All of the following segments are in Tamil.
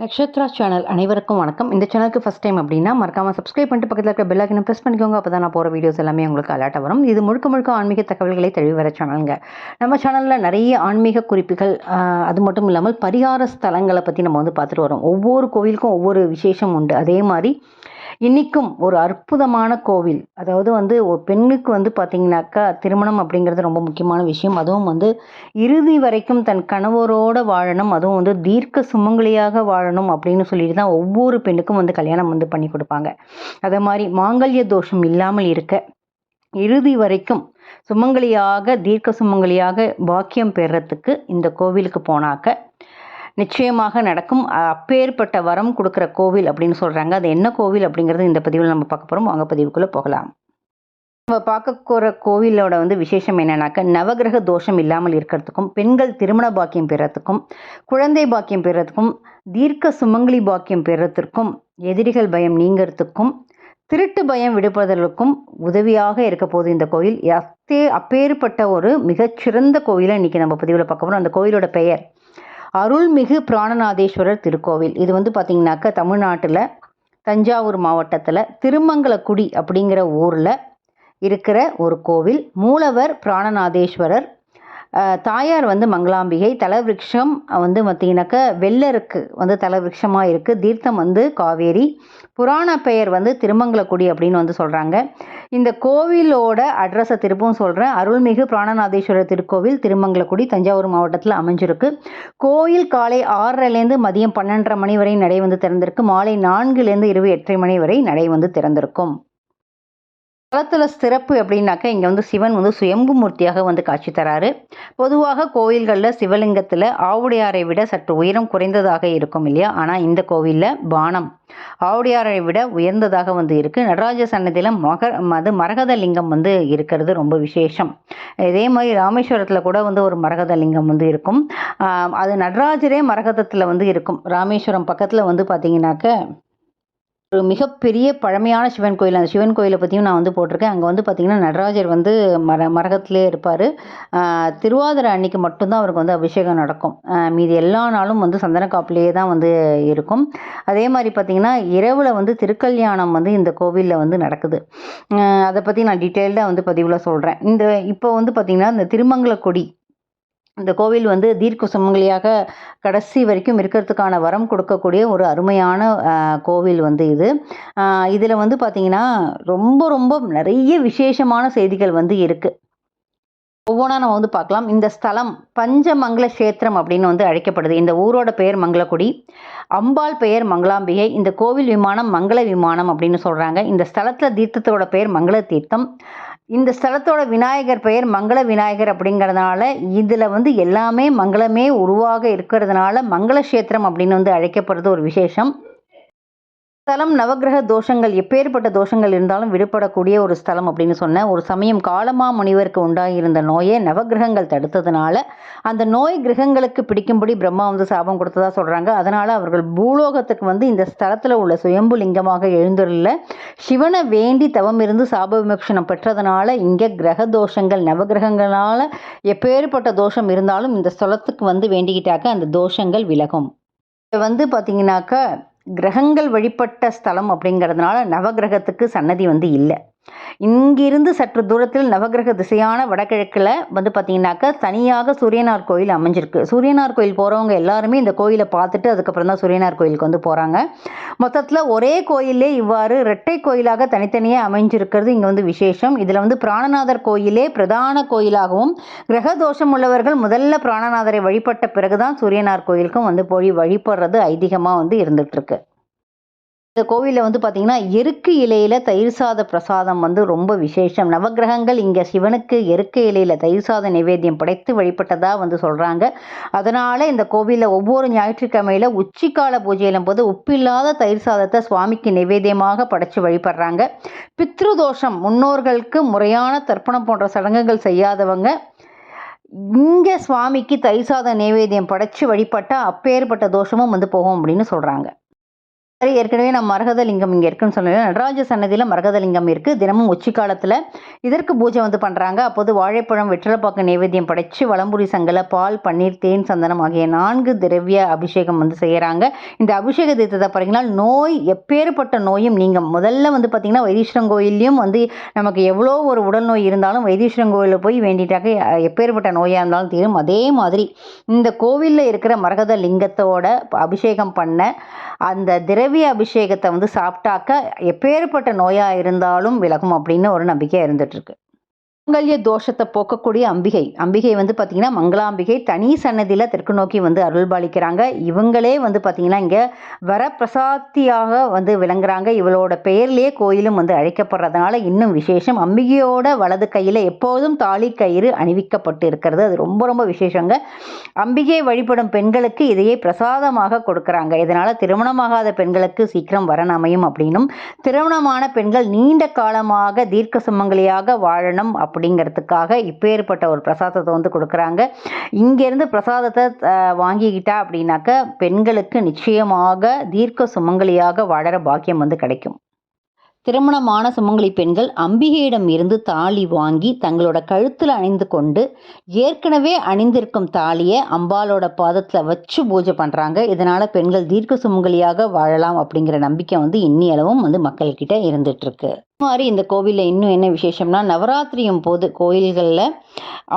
நக்ஷத்ரா சேனல் அனைவருக்கும் வணக்கம். இந்த சேனலுக்கு ஃபஸ்ட் டைம் அப்படின்னா மறக்காமல் சப்ஸ்கிரைப் பண்ணிட்டு பக்கத்தில் இருக்க பெல் ப்ரெஸ் பண்ணிக்கோங்க. அப்போ தான் நான் போகிற வீடியோஸ் எல்லாமே உங்களுக்கு அலர்ட்டாக வரும். இது முழுக்க முழுக்க ஆன்மீக தகவல்களை தெளிவு வர சேனலுங்க நம்ம சேனலில் நிறைய ஆன்மீக குறிப்புகள் அது மட்டும் இல்லாமல் பரிகார ஸ்தலங்களை பற்றி நம்ம வந்து பார்த்துட்டு வரோம். ஒவ்வொரு கோவிலுக்கும் ஒவ்வொரு விசேஷம் உண்டு. அதே மாதிரி இன்றைக்கும் ஒரு அற்புதமான கோவில். அதாவது வந்து ஒரு பெண்ணுக்கு வந்து பார்த்திங்கனாக்கா திருமணம் அப்படிங்கிறது ரொம்ப முக்கியமான விஷயம். அதுவும் வந்து இறுதி வரைக்கும் தன் கணவரோட வாழணும். அதுவும் வந்து தீர்க்க சுமங்கலியாக வாழணும் அப்படின்னு சொல்லிட்டு தான் ஒவ்வொரு பெண்ணுக்கும் வந்து கல்யாணம் வந்து பண்ணி கொடுப்பாங்க. அதே மாதிரி மாங்கல்ய தோஷம் இல்லாமல் இருக்க இறுதி வரைக்கும் சுமங்கலியாக தீர்க்க சுமங்கலியாக பாக்கியம் பெறத்துக்கு இந்த கோவிலுக்கு போனாக்க நிச்சயமாக நடக்கும். அப்பேற்பட்ட வரம் கொடுக்குற கோவில் அப்படின்னு சொல்கிறாங்க அது என்ன கோவில் அப்படிங்கிறது இந்த பதிவில் நம்ம பார்க்க போகிறோம் அங்கே பதிவுக்குள்ளே போகலாம். நம்ம பார்க்கக்கூற கோவிலோட வந்து விசேஷம் என்னன்னாக்க நவகிரக தோஷம் இல்லாமல் இருக்கிறதுக்கும் பெண்கள் திருமண பாக்கியம் பெறத்துக்கும் குழந்தை பாக்கியம் பெறத்துக்கும் தீர்க்க சுமங்கலி பாக்கியம் பெறத்திற்கும் எதிரிகள் பயம் நீங்கிறதுக்கும் திருட்டு பயம் விடுபதற்கும் உதவியாக இருக்க போது இந்த கோயில் அத்தே அப்பேற்பட்ட ஒரு மிகச்சிறந்த கோயிலை இன்றைக்கி நம்ம பதிவில் பார்க்க போகிறோம் அந்த கோயிலோட பெயர் அருள்மிகு பிராணநாதேஸ்வரர் திருக்கோவில். இது வந்து பார்த்திங்கனாக்கா தமிழ்நாட்டில் தஞ்சாவூர் மாவட்டத்தில் திருமங்கலக்குடி அப்படிங்கிற ஊரில் இருக்கிற ஒரு கோவில். மூலவர் பிராணநாதேஸ்வரர் தாயார் வந்து மங்களாம்பிகை தலவிருஷம் வந்து பார்த்திங்கனாக்க வெள்ளருக்கு வந்து தலவிருஷமாக இருக்குது தீர்த்தம் வந்து காவேரி. புராண பெயர் வந்து திருமங்கலக்குடி அப்படின்னு வந்து சொல்கிறாங்க இந்த கோவிலோட அட்ரஸை திருப்பவும் சொல்கிறேன் அருள்மிகு பிராணநாதேஸ்வரர் திருக்கோவில் திருமங்கலக்குடி தஞ்சாவூர் மாவட்டத்தில் அமைஞ்சிருக்கு. கோயில் காலை ஆறரைலேருந்து மதியம் பன்னெண்டரை மணி வரை நடை வந்து திறந்திருக்கு. மாலை நான்குலேருந்து இரவு எட்டரை மணி வரை நடை வந்து திறந்திருக்கும். தலத்தில் சிறப்பு அப்படின்னாக்கா இங்கே வந்து சிவன் வந்து சுயம்பு மூர்த்தியாக வந்து காட்சி தராரு. பொதுவாக கோயில்களில் சிவலிங்கத்தில் ஆவுடையாரை விட சற்று உயரம் குறைந்ததாக இருக்கும் இல்லையா? ஆனால் இந்த கோவிலில் பானம் ஆவுடையாரை விட உயர்ந்ததாக வந்து இருக்குது நடராஜ சன்னதியில் மக அது மரகத லிங்கம் வந்து இருக்கிறது ரொம்ப விசேஷம். இதே மாதிரி ராமேஸ்வரத்தில் கூட வந்து ஒரு மரகத லிங்கம் வந்து இருக்கும். அது நடராஜரே மரகதத்தில் வந்து இருக்கும். ராமேஸ்வரம் பக்கத்தில் வந்து பார்த்தீங்கன்னாக்க ஒரு மிகப்பெரிய பழமையான சிவன் கோயில். அந்த சிவன் கோயிலை பற்றியும் நான் வந்து போட்டிருக்கேன். அங்கே வந்து பார்த்திங்கன்னா நடராஜர் வந்து மர மரகத்திலே இருப்பார். திருவாதிரை அன்னைக்கு மட்டும்தான் அவருக்கு வந்து அபிஷேகம் நடக்கும். மீதி எல்லா நாளும் வந்து சந்தன காப்பிலேயே தான் வந்து இருக்கும். அதே மாதிரி பார்த்திங்கன்னா இரவில் வந்து திருக்கல்யாணம் வந்து இந்த கோவிலில் வந்து நடக்குது. அதை பற்றி நான் டீட்டெயில்டாக வந்து பதிவில் சொல்கிறேன் இந்த இப்போ வந்து பார்த்திங்கன்னா இந்த திருமங்கலக்கொடி இந்த கோவில் வந்து தீர்க்க சுமங்கலியாக கடைசி வரைக்கும் இருக்கிறதுக்கான வரம் கொடுக்கக்கூடிய ஒரு அருமையான கோவில் வந்து இது. இதில் வந்து பார்த்திங்கன்னா ரொம்ப ரொம்ப நிறைய விசேஷமான செய்திகள் வந்து இருக்குது ஒவ்வொன்றா நம்ம வந்து பார்க்கலாம் இந்த ஸ்தலம் பஞ்சமங்கல கஷேத்திரம் அப்படின்னு வந்து அழைக்கப்படுது. இந்த ஊரோட பெயர் மங்களக்குடி அம்பாள் பெயர் மங்களாம்பிகை இந்த கோவில் விமானம் மங்கள விமானம் அப்படின்னு சொல்கிறாங்க இந்த ஸ்தலத்தில் தீர்த்தத்தோட பெயர் மங்கள தீர்த்தம். இந்த ஸ்தலத்தோட விநாயகர் பெயர் மங்கள விநாயகர் அப்படிங்கிறதுனால இதில் வந்து எல்லாமே மங்களமே உருவாக இருக்கிறதுனால மங்கள கஷேத்திரம் அப்படின்னு வந்து அழைக்கப்படுறது ஒரு விசேஷம். ஸ்தலம் நவக்கிரக தோஷங்கள் எப்பேற்பட்ட தோஷங்கள் இருந்தாலும் விடுபடக்கூடிய ஒரு ஸ்தலம் அப்படின்னு சொன்ன ஒரு சமயம் காலமா முனிவருக்கு உண்டாகியிருந்த நோயை நவக்கிரகங்கள் தடுத்ததுனால அந்த நோய் கிரகங்களுக்கு பிடிக்கும்படி பிரம்மா வந்து சாபம் கொடுத்ததா சொல்கிறாங்க அதனால் அவர்கள் பூலோகத்துக்கு வந்து இந்த ஸ்தலத்தில் உள்ள சுயம்பு லிங்கமாக எழுந்துள்ள சிவனை வேண்டி தவம் இருந்து சாப விமோசனம் பெற்றதுனால இங்கே கிரக தோஷங்கள் நவகிரகங்களால் எப்பேற்பட்ட தோஷம் இருந்தாலும் இந்த ஸ்தலத்துக்கு வந்து வேண்டிக்கிட்டாக்க அந்த தோஷங்கள் விலகும். இது வந்து பார்த்தீங்கன்னாக்கா கிரகங்கள் வழிபட்ட ஸ்தலம் அப்படிங்கிறதுனால நவகிரகத்துக்கு சன்னதி வந்து இல்லை. இங்கிருந்து சற்று தூரத்தில் நவகிரக திசையான வடகிழக்கில் வந்து பார்த்தீங்கன்னாக்கா தனியாக சூரியனார் கோயில் அமைஞ்சிருக்கு. சூரியனார் கோயில் போகிறவங்க எல்லாருமே இந்த கோயிலை பார்த்துட்டு அதுக்கப்புறம் தான் சூரியனார் கோயிலுக்கு வந்து போகிறாங்க மொத்தத்தில் ஒரே கோயிலே இவ்வாறு இரட்டை கோயிலாக தனித்தனியாக அமைஞ்சிருக்கிறது இங்கே வந்து விசேஷம். இதில் வந்து பிராணநாதர் கோயிலே பிரதான கோயிலாகவும் கிரக தோஷம் உள்ளவர்கள் முதல்ல பிராணநாதரை வழிபட்ட பிறகுதான் சூரியனார் கோயிலுக்கும் வந்து போய் வழிபடுறது ஐதீகமாக வந்து இருந்துகிட்ருக்கு இந்த கோவிலில் வந்து பார்த்திங்கன்னா எருக்கு இலையில் தயிர் சாத பிரசாதம் வந்து ரொம்ப விசேஷம். நவக்கிரகங்கள் இங்கே சிவனுக்கு எருக்கு இலையில் தயிர் சாத நிவேத்தியம் படைத்து வழிபட்டதாக வந்து சொல்கிறாங்க அதனால் இந்த கோவிலில் ஒவ்வொரு ஞாயிற்றுக்கிழமையில் உச்சிக்கால பூஜையிலும் போது உப்பில்லாத தயிர் சாதத்தை சுவாமிக்கு நிவேதியமாக படைச்சு வழிபடுறாங்க. பித்ருதோஷம் முன்னோர்களுக்கு முறையான தர்ப்பணம் போன்ற சடங்குகள் செய்யாதவங்க இங்கே சுவாமிக்கு தயிர் சாத நைவேத்தியம் படைச்சு வழிபட்டால் அப்பேற்பட்ட தோஷமும் வந்து போகும் அப்படின்னு சொல்கிறாங்க ஏற்கனவே நம்ம மரகதலிங்கம் இங்கே இருக்குன்னு சொன்னேன். நடராஜ சன்னதியில் மரகதலிங்கம் இருக்குது தினமும் உச்சி காலத்தில் இதற்கு பூஜை வந்து பண்ணுறாங்க அப்போது வாழைப்பழம் வெற்றிலப்பாக்கு நைவேத்தியம் படைச்சு வளம்புரி சங்கல பால் பன்னீர் தேன் சந்தனம் ஆகிய நான்கு திரவிய அபிஷேகம் வந்து செய்கிறாங்க இந்த அபிஷேக தீர்த்தத்தை பாருங்கன்னா நோய் எப்பேற்பட்ட நோயும் நீங்கள் முதல்ல வந்து பார்த்திங்கன்னா வைத்தீஸ்வரன் கோயிலையும் வந்து நமக்கு எவ்வளோ ஒரு உடல் நோய் இருந்தாலும் வைத்தீஸ்வரன் கோயிலில் போய் வேண்டிட்டாக்க எப்பேற்பட்ட நோயாக இருந்தாலும் தீரும். அதே மாதிரி இந்த கோவிலில் இருக்கிற மரகத லிங்கத்தோட அபிஷேகம் பண்ண அந்த திரவிய அபிஷேகத்தை வந்து சாப்பிட்டாக்க எப்பேற்பட்ட நோயாக இருந்தாலும் விலகும் அப்படின்னு ஒரு நம்பிக்கை இருந்துகிட்ருக்கு மங்கல்ய தோஷத்தை போக்கக்கூடிய அம்பிகை. அம்பிகை வந்து பார்த்திங்கன்னா மங்களாம்பிகை. தனி சன்னதியில் தெற்கு நோக்கி வந்து அருள்பாலிக்கிறாங்க. இவங்களே வந்து பார்த்திங்கன்னா இங்கே வரப்பிரசாத்தியாக வந்து விளங்குறாங்க. இவளோட பெயர்லேயே கோயிலும் வந்து அழைக்கப்படுறதுனால இன்னும் விசேஷம். அம்பிகையோட வலது கையில் எப்போதும் தாலி கயிறு அணிவிக்கப்பட்டு இருக்கிறது. அது ரொம்ப ரொம்ப விசேஷங்க. அம்பிகை வழிபடும் பெண்களுக்கு இதையே பிரசாதமாக கொடுக்குறாங்க. இதனால் திருமணமாகாத பெண்களுக்கு சீக்கிரம் வரன் அமையும் அப்படின்னும் திருமணமான பெண்கள் நீண்ட காலமாக தீர்க்க சுமங்கலியாக வாழணும் அப்படி அப்படிங்கிறதுக்காக இப்பேற்பட்ட ஒரு பிரசாதத்தை வந்து கொடுக்குறாங்க. இங்கேருந்து பிரசாதத்தை வாங்கிக்கிட்டா அப்படின்னாக்க பெண்களுக்கு நிச்சயமாக தீர்க்க சுமங்கலியாக வாழற பாக்கியம் வந்து கிடைக்கும். திருமணமான சுமங்கலி பெண்கள் அம்பிகையிடம் இருந்து தாலி வாங்கி தங்களோட கழுத்தில் அணிந்து கொண்டு ஏற்கனவே அணிந்திருக்கும் தாலியை அம்பாலோட பாதத்தில் வச்சு பூஜை பண்ணுறாங்க இதனால் பெண்கள் தீர்க்க சுமங்கலியாக வாழலாம் அப்படிங்கிற நம்பிக்கை வந்து இன்னியளவும் வந்து மக்கள்கிட்ட இருந்துகிட்ருக்கு மாதிரி இந்த கோவிலில் இன்னும் என்ன விசேஷம்னா நவராத்திரியும் போது கோயில்களில்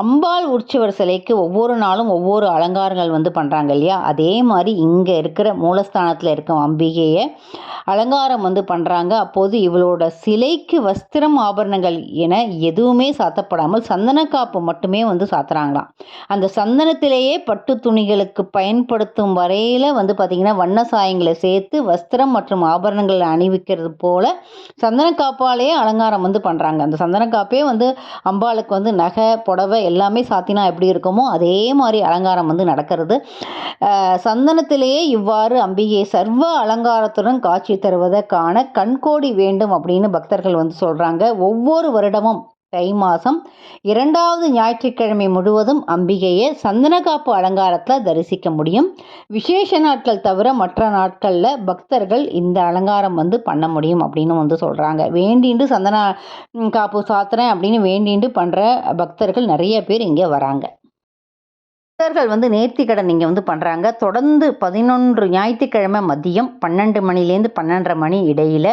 அம்பாள் உற்சவர் சிலைக்கு ஒவ்வொரு நாளும் ஒவ்வொரு அலங்காரங்கள் வந்து பண்ணுறாங்க இல்லையா? அதே மாதிரி இங்கே இருக்கிற மூலஸ்தானத்தில் இருக்க அம்பிகையை அலங்காரம் வந்து பண்ணுறாங்க அப்போது இவளோட சிலைக்கு வஸ்திரம் ஆபரணங்கள் என எதுவுமே சாத்தப்படாமல் சந்தன காப்பு மட்டுமே வந்து சாத்துறாங்களாம். அந்த சந்தனத்திலேயே பட்டு துணிகளுக்கு பயன்படுத்தும் வரையில் வந்து பார்த்திங்கன்னா வண்ண சாயங்களை சேர்த்து வஸ்திரம் மற்றும் ஆபரணங்களை அணிவிக்கிறது போல் சந்தன அம்பாலையே அலங்காரம் வந்து பண்ணுறாங்க அந்த சந்தன காப்பே வந்து அம்பாளுக்கு வந்து நகை புடவை எல்லாமே சாத்தினா எப்படி இருக்குமோ அதே மாதிரி அலங்காரம் வந்து நடக்கிறது. சந்தனத்திலேயே இவ்வாறு அம்பிகை சர்வ அலங்காரத்துடன் காட்சி தருவதற்கான கண்கோடி வேண்டும் அப்படின்னு பக்தர்கள் வந்து சொல்கிறாங்க ஒவ்வொரு வருடமும் தை மாதம் இரண்டாவது ஞாயிற்றுக்கிழமை முழுவதும் அம்பிகையை சந்தனக்காப்பு அலங்காரத்தில் தரிசிக்க முடியும். விசேஷ நாட்கள் தவிர மற்ற நாட்களில் பக்தர்கள் இந்த அலங்காரம் வந்து பண்ண முடியும் அப்படின்னு வந்து சொல்கிறாங்க வேண்டிண்டு சந்தன காப்பு சாத்துறேன் அப்படின்னு வேண்டிண்டு பண்ணுற பக்தர்கள் நிறைய பேர் இங்கே வராங்க. பக்தர்கள் வந்து நேர்த்தி கடன் இங்கே வந்து பண்ணுறாங்க தொடர்ந்து பதினொன்று ஞாயிற்றுக்கிழமை மதியம் பன்னெண்டு மணிலேருந்து பன்னெண்டரை மணி இடையில்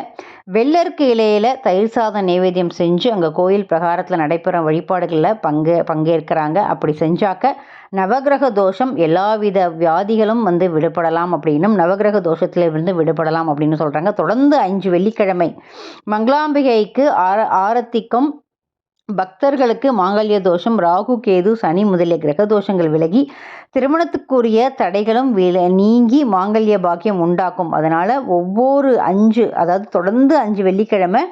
வெள்ளருக்கு இலையில் தயிர் சாதம் நைவேத்தியம் செஞ்சு அங்கே கோயில் பிரகாரத்தில் நடைபெறும் வழிபாடுகளில் பங்கு பங்கேற்கிறாங்க. அப்படி செஞ்சாக்க நவகிரக தோஷம் எல்லாவித வியாதிகளும் வந்து விடுபடலாம் அப்படின்னும் நவகிரக தோஷத்தில் இருந்து விடுபடலாம் அப்படின்னு சொல்கிறாங்க தொடர்ந்து அஞ்சு வெள்ளிக்கிழமை மங்களாம்பிகைக்கு ஆர ஆரத்திக்கும் பக்தர்களுக்கு மாங்கல்ய தோஷம் ராகு கேது சனி முதலிய கிரக தோஷங்கள் விலகி திருமணத்துக்குரிய தடைகளும் வில நீங்கி மாங்கல்ய பாக்கியம் உண்டாக்கும். அதனால் ஒவ்வொரு அஞ்சு அதாவது தொடர்ந்து அஞ்சு வெள்ளிக்கிழமை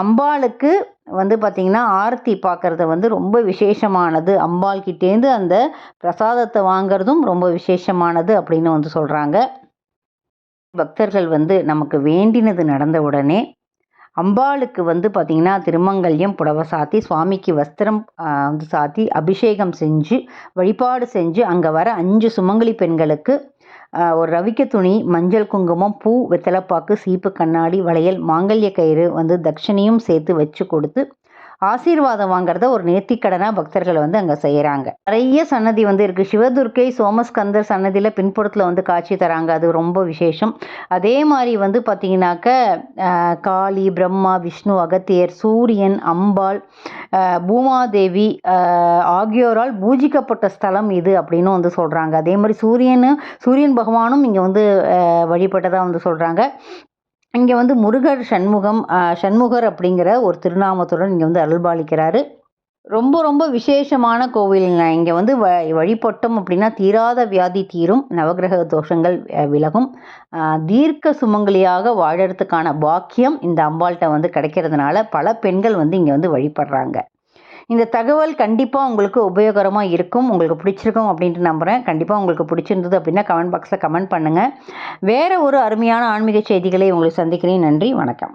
அம்பாளுக்கு வந்து பார்த்திங்கன்னா ஆரத்தி பார்க்குறது வந்து ரொம்ப விசேஷமானது. அம்பாள்கிட்டேருந்து அந்த பிரசாதத்தை வாங்கிறதும் ரொம்ப விசேஷமானது அப்படின்னு வந்து சொல்கிறாங்க பக்தர்கள் வந்து நமக்கு வேண்டினது நடந்த உடனே அம்பாளுக்கு வந்து பார்த்திங்கன்னா திருமங்கல்யம் புடவை சாத்தி சுவாமிக்கு வஸ்திரம் வந்து சாத்தி அபிஷேகம் செஞ்சு வழிபாடு செஞ்சு அங்கே வர அஞ்சு சுமங்கலி பெண்களுக்கு ஒரு ரவிக்க துணி மஞ்சள் குங்குமம் பூ வெத்தலைப்பாக்கு சீப்பு கண்ணாடி வளையல் மாங்கல்ய கயிறு வந்து தட்சணையும் சேர்த்து வச்சு கொடுத்து ஆசீர்வாதம் வாங்குறத ஒரு நேர்த்திக்கடனாக பக்தர்கள் வந்து அங்கே செய்கிறாங்க நிறைய சன்னதி வந்து இருக்குது சிவதுர்க்கை சோமஸ்கந்தர் சன்னதியில் பின்புறத்தில் வந்து காட்சி தராங்க. அது ரொம்ப விசேஷம். அதே மாதிரி வந்து பார்த்திங்கனாக்க காளி பிரம்மா விஷ்ணு அகத்தியர் சூரியன் அம்பாள் பூமாதேவி ஆகியோரால் பூஜிக்கப்பட்ட ஸ்தலம் இது அப்படின்னு வந்து சொல்கிறாங்க அதே மாதிரி சூரியன் சூரியன் பகவானும் இங்கே வந்து வழிபட்டதாக வந்து சொல்கிறாங்க இங்கே வந்து முருகர் சண்முகம் சண்முகர் அப்படிங்கிற ஒரு திருநாமத்துடன் இங்கே வந்து அருள்பாலிக்கிறாரு. ரொம்ப ரொம்ப விசேஷமான கோவிலுங்க. இங்கே வந்து வ வழிபட்டோம் அப்படின்னா தீராத வியாதி தீரும் நவகிரக தோஷங்கள் விலகும். தீர்க்க சுமங்கலியாக வாழறதுக்கான பாக்கியம் இந்த அம்பாள்கிட்ட வந்து கிடைக்கிறதுனால பல பெண்கள் வந்து இங்கே வந்து வழிபடுறாங்க. இந்த தகவல் கண்டிப்பாக உங்களுக்கு உபயோகரமாக இருக்கும் உங்களுக்கு பிடிச்சிருக்கும் அப்படின்ட்டு நம்புகிறேன் கண்டிப்பாக உங்களுக்கு பிடிச்சிருந்தது அப்படின்னா கமெண்ட் பாக்ஸில் கமெண்ட் பண்ணுங்கள் வேறு ஒரு அருமையான ஆன்மீக செய்திகளை உங்களை சந்திக்கிறேன். நன்றி வணக்கம்.